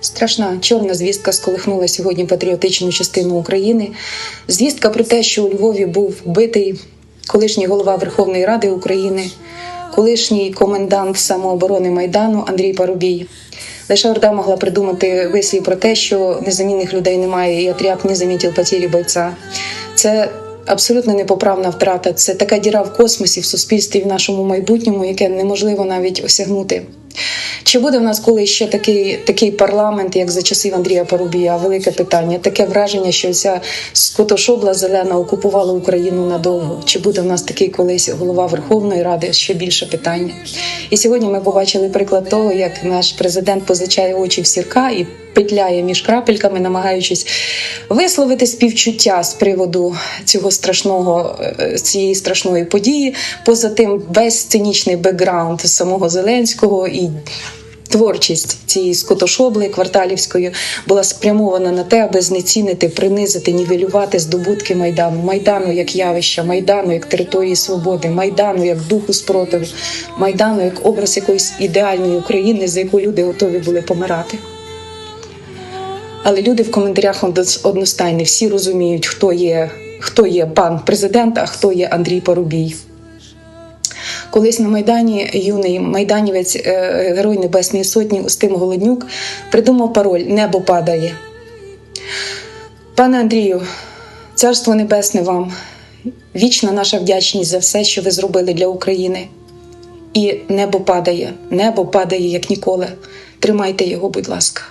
Страшна чорна звістка сколихнула сьогодні патріотичну частину України. Звістка про те, що у Львові був вбитий колишній голова Верховної Ради України, колишній комендант самооборони Майдану Андрій Парубій. Лише Орда могла придумати вислів про те, що незамінних людей немає, і отряд не замітив потері бойця. Це абсолютно непоправна втрата. Це така діра в космосі, в суспільстві, в нашому майбутньому, яке неможливо навіть осягнути. Чи буде в нас колись ще такий, такий парламент, як за часів Андрія Парубія? Велике питання. Таке враження, що ця скотошобла зелена окупувала Україну надовго. Чи буде в нас такий колись голова Верховної Ради? Ще більше питання. І сьогодні ми побачили приклад того, як наш президент позичає очі в сірка і петляє між крапельками, намагаючись висловити співчуття з приводу цього страшного е, цієї страшної події. Поза тим, весь сценічний бекграунд самого Зеленського і. Творчість цієї скотошобли кварталівської була спрямована на те, аби знецінити, принизити, нівелювати здобутки майдану, майдану як явища, майдану як території свободи, майдану як духу спротиву, майдану як образ якоїсь ідеальної України, за яку люди готові були помирати. Але люди в коментарях одно- одностайні всі розуміють, хто є, хто є пан президент, а хто є Андрій Парубій. Колись на Майдані юний майданівець, е, герой Небесної Сотні Устим Голоднюк придумав пароль Небо падає. Пане Андрію, царство небесне вам, вічна наша вдячність за все, що ви зробили для України. І небо падає, небо падає як ніколи. Тримайте його, будь ласка.